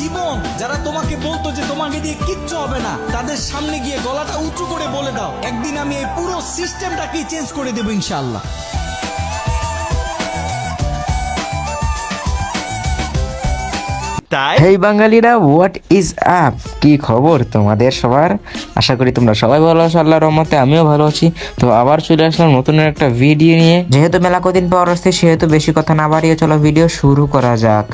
জীবন যারা তোমাকে বলতো যে তোমাকে দিয়ে কিচ্ছু হবে না তাদের সামনে গিয়ে গলাটা উঁচু করে বলে দাও। একদিন আমি এই পুরো সিস্টেমটাকেই চেঞ্জ করে দেবো ইনশাআল্লাহ। তাই? হেই বাঙালিরা হোয়াট ইজ আপ কি খবর তোমাদের সবার? আশা করি তোমরা সবাই ভালো আছো আল্লাহর রহমতে আমিও ভালো আছি। তো আবার চলে আসলাম নতুন একটা ভিডিও নিয়ে। যেহেতু মেলা কদিন পর আসছে সেহেতু বেশি কথা না বাড়িয়ে চলো ভিডিও শুরু করা যাক।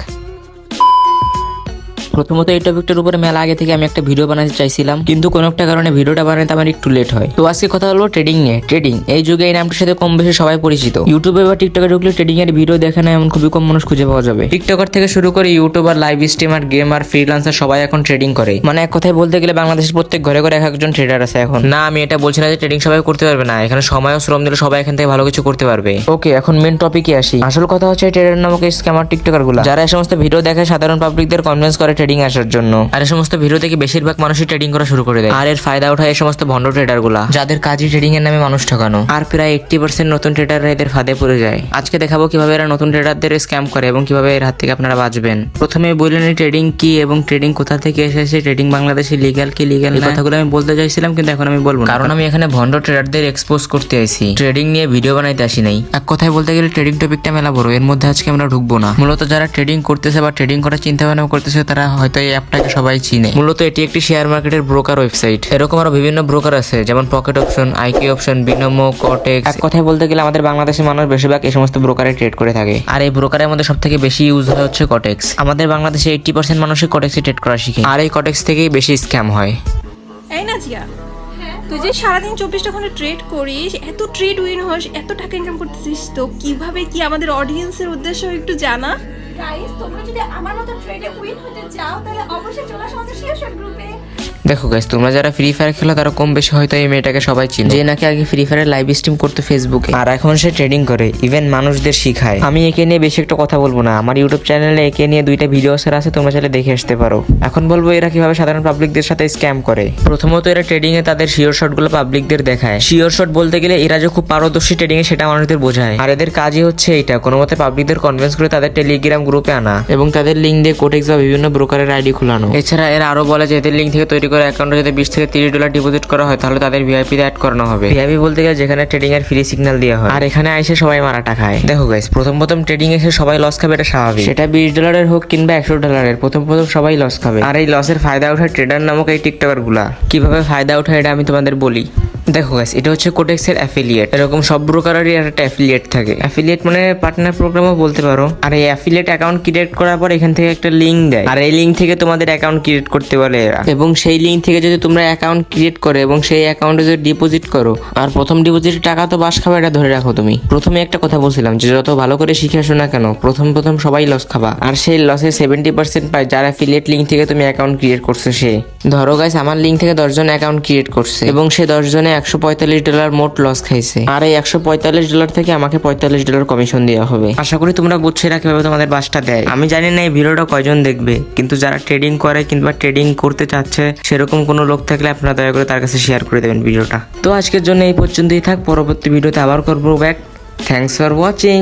প্রথমত এই টপিকটার উপরে মেলা আগে থেকে আমি একটা ভিডিও বানাতে চাইছিলাম। কিন্তু কোনো একটা কারণে ভিডিওটা বানাতে আমার একটু লেট হয়। তো আজকে কথা হলো ট্রেডিং নিয়ে। ট্রেডিং এই যুগে এই নামটির সাথে কম বেশি সবাই পরিচিত। ইউটিউবে বা টিকটকে ঢুকলে ট্রেডিং এর ভিডিও দেখে না এমন খুবই কম মানুষ খুঁজে পাওয়া যাবে। টিকটকার থেকে শুরু করে YouTuber live streamer gamer freelancer সবাই এখন ট্রেডিং করে। মানে এক কথায় বলতে গেলে বাংলাদেশের প্রত্যেক ঘরে ঘরে এক একজন ট্রেডার আছে এখন। না, আমি এটা বলছি না যে ট্রেডিং সবাই করতে পারবে না। এখানে সময় ও শ্রম দিলে সবাই এখান থেকে ভালো কিছু করতে পারবে। ওকে এখন মেন টপিকে আসি। আসল কথা হচ্ছে ট্রেডার নামক স্ক্যামার টিকটকারগুলা। যারা এই সমস্ত ভিডিও দেখে সাধারণ পাবলিকদের কনভিন্স করে ট্রেডিং আসার জন্য। আর এই সমস্ত ভিডিও থেকে বেশিরভাগ মানুষই ট্রেডিং করা শুরু করে দেয়। আর এর ফায়দা ওঠায় এই সমস্ত ভন্ড ট্রেডারগুলা যাদের কাজই ট্রেডিং এর নামে মানুষ ঠকানো। আর প্রায় এইটটি পার্সেন্ট নতুন ট্রেডাররা এদের ফাঁদে পড়ে যায়। আজকে দেখাবো কীভাবে এরা নতুন ট্রেডারদের স্ক্যাম করে এবং কীভাবে এর হাত থেকে আপনারা বাঁচবেন। প্রথমে বললেন ট্রেডিং কি এবং ট্রেডিং কোথা থেকে এসেছে ট্রেডিং বাংলাদেশে লিগাল কি লিগ্যাল এই কথাগুলো আমি বলতে চাইছিলাম কিন্তু এখন আমি বলব। কারণ আমি এখানে ভন্ড ট্রেডারদের এক্সপোজ করতে আইছি। ট্রেডিং নিয়ে ভিডিও বানাইতে আসি নাই। এক কথায় বলতে গেলে ট্রেডিং টপিকটা মেলা বড় এর মধ্যে আজকে আমরা ঢুকবো না। মূলত যারা ট্রেডিং করতেছে বা ট্রেডিং করার চিন্তা ভাবনা করতেছে তারা হয়তো এই অ্যাপটাকে সবাই চিনে। মূলত এটি একটি শেয়ার মার্কেটের ব্রোকার ওয়েবসাইট। এরকম আরও বিভিন্ন ব্রোকার আছে যেমন Pocket Option IQ Option Binomo Quotex. এক কথায় বলতে গেলে আমাদের বাংলাদেশের মানুষ বেশিরভাগ এই সমস্ত ব্রোকারে ট্রেড করে থাকে। আর এই ব্রোকারের মধ্যে সব থেকে বেশি ইউজ হয় হচ্ছে কটেক্স। আমাদের বাংলাদেশে এইটটি পার্সেন্ট মানুষই কটেক্সে ট্রেড করা শিখে। আর এই কটেক্স থেকেই বেশি স্ক্যাম হয়। এই না জিয়া তুই যে সারাদিন চব্বিশটা ঘণ্টা ট্রেড করিস এত ট্রেড উইন হোস এত টাকা ইনকাম করতেছিস তো কীভাবে কি আমাদের অডিয়েন্সের উদ্দেশ্য একটু জানা? গাইস তোমরা যদি আমার মতো ট্রেডে উইন হতে চাও, তাহলে অবশ্যই চলে আসো আমাদের শেয়ার গ্রুপে দেখো গাইস তোমরা যারা ফ্রি ফায়ার খেলো তারা কম বেশি হয়তো এই মেয়েটাকে সবাই চিনো। যে নাকি আগে ফ্রি ফায়ারের লাইভ স্ট্রিম করতো ফেসবুকে আর এখন সে ট্রেডিং করে ইভেন মানুষদের শিখায়। আমি একে নিয়ে বেশি একটা কথা বলব না। আমার ইউটিউব চ্যানেলে একে নিয়ে দুইটা ভিডিও সের আছে তোমরা চাইলে দেখে আসতে পারো। এখন বলব এরা কীভাবে সাধারণ পাবলিকদের সাথে স্ক্যাম করে। প্রথমত এরা ট্রেডিং এ তাদের শিওর শটগুলো পাবলিকদের দেখায়। শিওর শট বলতে গেলে এরা যে খুব পারদর্শী ট্রেডিং এ সেটা মানুষদের বোঝায়। আর এদের কাজই হচ্ছে এটা কোনো মতে পাবলিকদের কনভিন্স করে তাদের টেলিগ্রাম গ্রুপে আনা। এবং তাদের লিঙ্ক দিয়ে কোটেক্স বা বিভিন্ন ব্রোকারের আইডি খোলানো। এছাড়া এরা আরও বলে যে এদের লিঙ্ক থেকে তৈরি করা অ্যাকাউন্টে যদি বিশ থেকে তিরিশ ডলার ডিপোজিট করা হয় তাহলে তাদের ভিআইপি তে অ্যাড করানো হবে। ভিআইপি বলতে গেলে যেখানে ট্রেডিং এর ফ্রি সিগন্যাল দেওয়া হয়। আর এখানে আইসে সবাই মারাটা খায় দেখো গাইস প্রথম প্রথম ট্রেডিং এসে সবাই লস খাবে এটা স্বাভাবিক। সেটা বিশ ডলারের হোক কিংবা একশো ডলারের প্রথম প্রথম সবাই লস খাবে। আর এই লসের ফায়দা ওঠায় ট্রেডার নামক এই টিকটকারগুলা। কীভাবে ফায়দা ওঠায় এটা আমি তোমাদের বলি। দেখো গাইস এটা হচ্ছে কোটেক্সের অ্যাফিলিয়েট এরকম সব ব্রোকারেরই একটা অ্যাফিলিয়েট থাকে। অ্যাফিলিয়েট মানে পার্টনার প্রোগ্রামও বলতে পারো। আর এই অ্যাফিলিয়েট অ্যাকাউন্ট ক্রিয়েট করার পর এখান থেকে একটা লিঙ্ক দেয়। আর এই লিঙ্ক থেকে তোমাদের অ্যাকাউন্ট ক্রিয়েট করতে বলে এরা। এবং সেই লিঙ্ক থেকে যদি তোমরা অ্যাকাউন্ট ক্রিয়েট করো এবং সেই অ্যাকাউন্টে যদি ডিপোজিট করো, আর প্রথম ডিপোজিটের টাকা তো বাস খাবে, এটা ধরে রাখো তুমি। প্রথমে একটা কথা বলছিলাম যে যত ভালো করে শিখে আসো না কেন, প্রথম প্রথম সবাই লস খাবা। আর সেই লসে সেভেন্টি পার্সেন্ট পায় যার অ্যাফিলিয়েট লিঙ্ক থেকে তুমি অ্যাকাউন্ট ক্রিয়েট করছ সে। ধরো গাইস আমার লিঙ্ক থেকে দশজন অ্যাকাউন্ট ক্রিয়েট করছে। এবং সে দশজনে একশো পঁয়তাল্লিশ ডলার মোট লস খাইছে। আর এই একশো পঁয়তাল্লিশ ডলার থেকে আমাকে পঁয়তাল্লিশ ডলার কমিশন দেওয়া হবে। আশা করি তোমরা বুঝছ এরা কীভাবে তোমাদের বাসটা দেয়। আমি জানি না এই ভিডিওটা কয়জন দেখবে, কিন্তু যারা ট্রেডিং করে কিংবা ট্রেডিং করতে চাচ্ছে, সেরকম কোনো লোক থাকলে আপনারা দয়া করে তার কাছে শেয়ার করে দেবেন ভিডিওটা। তো আজকের জন্য এই পর্যন্তই থাক, পরবর্তী ভিডিওতে আবার করব ব্যাক থ্যাংকস ফর ওয়াচিং